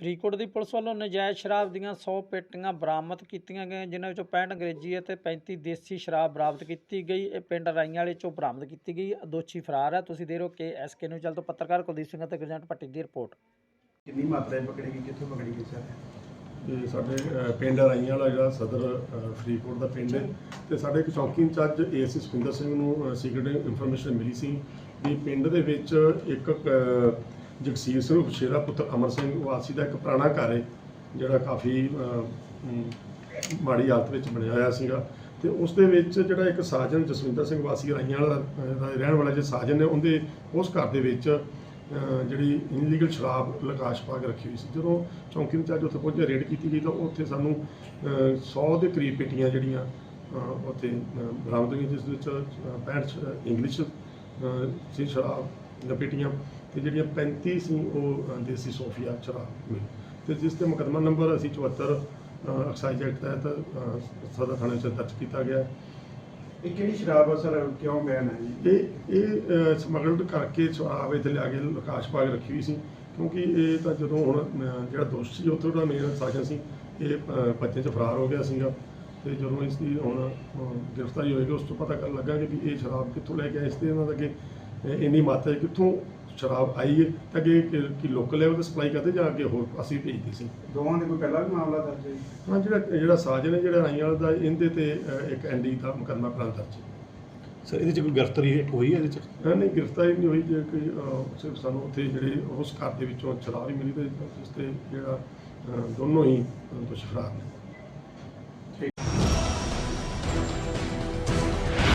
ਫਰੀਦਕੋਟ ਦੀ police ਵੱਲੋਂ ਨਜਾਇਜ਼ ਸ਼ਰਾਬ ਦੀਆਂ 100 ਪੇਟੀਆਂ ਬਰਾਮਦ ਕੀਤੀਆਂ ਗਈਆਂ ਜਿਨ੍ਹਾਂ ਵਿੱਚੋਂ 65 ਅੰਗਰੇਜ਼ੀ ਅਤੇ 35 ਦੇਸੀ ਸ਼ਰਾਬ ਬਰਾਮਦ ਕੀਤੀ ਗਈ। ਇਹ ਪਿੰਡ ਰਾਈਆਂ ਵਾਲੇ ਚੋਂ ਬਰਾਮਦ ਕੀਤੀ ਗਈ। ਦੋਸ਼ੀ ਫਰਾਰ ਹੈ ਤੁਸੀਂ ਦੇ ਰਹੇ ਹੋ ਕੇ ਐਸਕੇ ਨੂੰ ਚੱਲ ਤੋਂ ਪੱਤਰਕਾਰ ਕੁਲਦੀਪ ਸਿੰਘ ਅਤੇ ਗੁਰਜੰਟ ਭੱਟੀ ਦੀ ਰਿਪੋਰਟ। ਕਿੰਨੀ ਮਾਤਰਾ ਪਕੜੀ ਗਈ? ਕਿੱਥੋਂ ਪਕੜੀ ਗਈ ਸਰ? ਇਹ ਸਾਡੇ ਪਿੰਡ ਰਾਈਆਂ ਵਾਲਾ ਜਿਹੜਾ ਸਦਰ ਫਰੀਦਕੋਟ ਦਾ ਪਿੰਡ ਹੈ। ਤੇ ਸਾਡੇ ਇੱਕ ਚੌਕੀ ਇੰਚਾਰਜ ਏਐਸਸੀ ਸੁਖਿੰਦਰ ਸਿੰਘ ਨੂੰ ਸੀਕ੍ਰੀਟ ਇਨਫੋਰਮੇਸ਼ਨ ਮਿਲੀ ਸੀ ਕਿ ਪਿੰਡ ਦੇ ਵਿੱਚ ਇੱਕ ਜਗਸੀਰ ਸਿੰਘ ਸ਼ੇਰਾ ਪੁੱਤਰ ਅਮਰ ਸਿੰਘ ਵਾਸੀ ਦਾ ਇੱਕ ਪੁਰਾਣਾ ਘਰ ਹੈ ਜਿਹੜਾ ਕਾਫੀ ਮਾੜੀ ਹਾਲਤ ਵਿੱਚ ਬਣਿਆ ਹੋਇਆ ਸੀਗਾ। ਤੇ ਉਸ ਦੇ ਵਿੱਚ ਜਿਹੜਾ ਇੱਕ ਸਾਜਨ ਜਸਵਿੰਦਰ ਸਿੰਘ ਵਾਸੀ ਰਾਈਆਂ ਵਾਲਾ ਰਹਿਣ ਵਾਲਾ ਜੇ ਸਾਜਨ ਨੇ ਉਹਦੇ ਉਸ ਘਰ ਦੇ ਵਿੱਚ ਜਿਹੜੀ ਇਨਲੀਗਲ ਸ਼ਰਾਬ ਲਕਾਸ਼ ਪਾ ਕੇ ਰੱਖੀ ਹੋਈ ਸੀ। ਜਦੋਂ ਚੌਂਕੀ ਇੰਚਾਰਜ ਉੱਥੇ ਪਹੁੰਚੇ ਰੇਡ ਕੀਤੀ ਗਈ ਤਾਂ ਉੱਥੇ ਸਾਨੂੰ ਅ, 100 ਦੇ ਕਰੀਬ ਪੇਟੀਆਂ ਜਿਹੜੀਆਂ ਉੱਥੇ ਬਰਾਮਦ ਹੋਈਆਂ ਜਿਸ ਵਿੱਚ ਅ, 65 ਇੰਗਲਿਸ਼ ਸੀ ਸ਼ਰਾਬ ਦੀਆਂ ਪੇਟੀਆਂ ਤੇ ਜਿਹੜੀਆਂ 35 ਸੀ ਉਹ ਦੇਸੀ ਸੋਫੀਆ ਸ਼ਰਾਬ ਤੇ। ਜਿਸ ਤੇ ਮੁਕੱਦਮਾ ਨੰਬਰ ਅਸੀਂ 74 ਐਕਸਾਈਜ਼ ਐਕਟ ਤਹਿਤ ਸਦਰ ਥਾਣੇ 'ਚ ਦਰਜ ਕੀਤਾ ਗਿਆ। ਇਹ ਕਿਹੜੀ ਸ਼ਰਾਬ ਆ ਸਰ? ਕਿਉਂ ਬੈਨ ਹੈ ਜੀ? ਇਹ ਇਹ ਸਮਗਲਡ ਕਰਕੇ ਸ਼ਰਾਬ ਇੱਥੇ ਲਿਆ ਕੇ ਲਕਾਸ਼ ਪਾ ਕੇ ਰੱਖੀ ਹੋਈ ਸੀ। ਕਿਉਂਕਿ ਇਹ ਤਾਂ ਜਦੋਂ ਹੁਣ ਜਿਹੜਾ ਦੋਸ਼ੀ ਉੱਥੋਂ ਦਾ ਮੇਨ ਸਾਜਨ ਸੀ। ਇਹ ਬੱਚੇ 'ਚ ਫਰਾਰ ਹੋ ਗਿਆ ਸੀਗਾ। ਤੇ ਜਦੋਂ ਇਸ ਦੀ ਹੁਣ ਗ੍ਰਿਫਤਾਰੀ ਹੋਏਗੀ ਉਸ ਤੋਂ ਪਤਾ ਕਰ ਲੱਗਾਂਗੇ ਵੀ ਇਹ ਸ਼ਰਾਬ ਕਿੱਥੋਂ ਲੈ ਕੇ ਆਏ ਇਸ ਤੇ ਇਹਨਾਂ ਦਾ ਅੱਗੇ ਇੰਨੀ ਮਾਤਰਾ ਕਿੱਥੋਂ ਸ਼ਰਾਬ ਆਈ ਹੈ? ਤਾਂ ਅੱਗੇ ਕਿ- ਕਿ ਲੋਕਲ ਲੈਵਲ ਤੇ ਸਪਲਾਈ ਕਰਦੇ ਜਾਂ ਅੱਗੇ ਹੋਰ ਅਸੀਂ ਭੇਜਦੇ ਸੀ? ਦੋਵਾਂ ਦੇ ਕੋਈ ਪਹਿਲਾਂ ਵੀ ਮਾਮਲਾ ਦਰਜ ਹੈ ਹਾਂ ਜਿਹੜਾ ਜਿਹੜਾ ਸਾਜਨ ਹੈ ਜਿਹੜਾ ਰਾਈਆਂ ਵਾਲਾ ਦਾ ਇਹਦੇ ਤੇ ਇੱਕ ਐਨਡੀ ਦਾ ਮੁਕੱਦਮਾ ਪ੍ਰਾਂਤ ਦਰਜ ਹੈ। ਸਰ ਇਹਦੇ ਚ ਕੋਈ ਗ੍ਰਿਫਤਾਰੀ ਹੋਈ ਹੈ ਇਹਦੇ ਚ? ਹਾਂ, ਨਹੀਂ ਗ੍ਰਿਫਤਾਰੀ ਨਹੀਂ ਹੋਈ ਜੇ ਕੋਈ ਸਿਰਫ ਸਾਨੂੰ ਉੱਥੇ ਜਿਹੜੇ ਉਸ ਘਰ ਦੇ ਵਿੱਚੋਂ ਸ਼ਰਾਬ ਹੀ ਮਿਲੀ ਤੇ ਜਿਸ ਤੇ ਜਿਹੜਾ ਦੋਨੋਂ ਹੀ ਅਹ, ਦੋਸ਼ੀ ਫਰਾਰ ਨੇ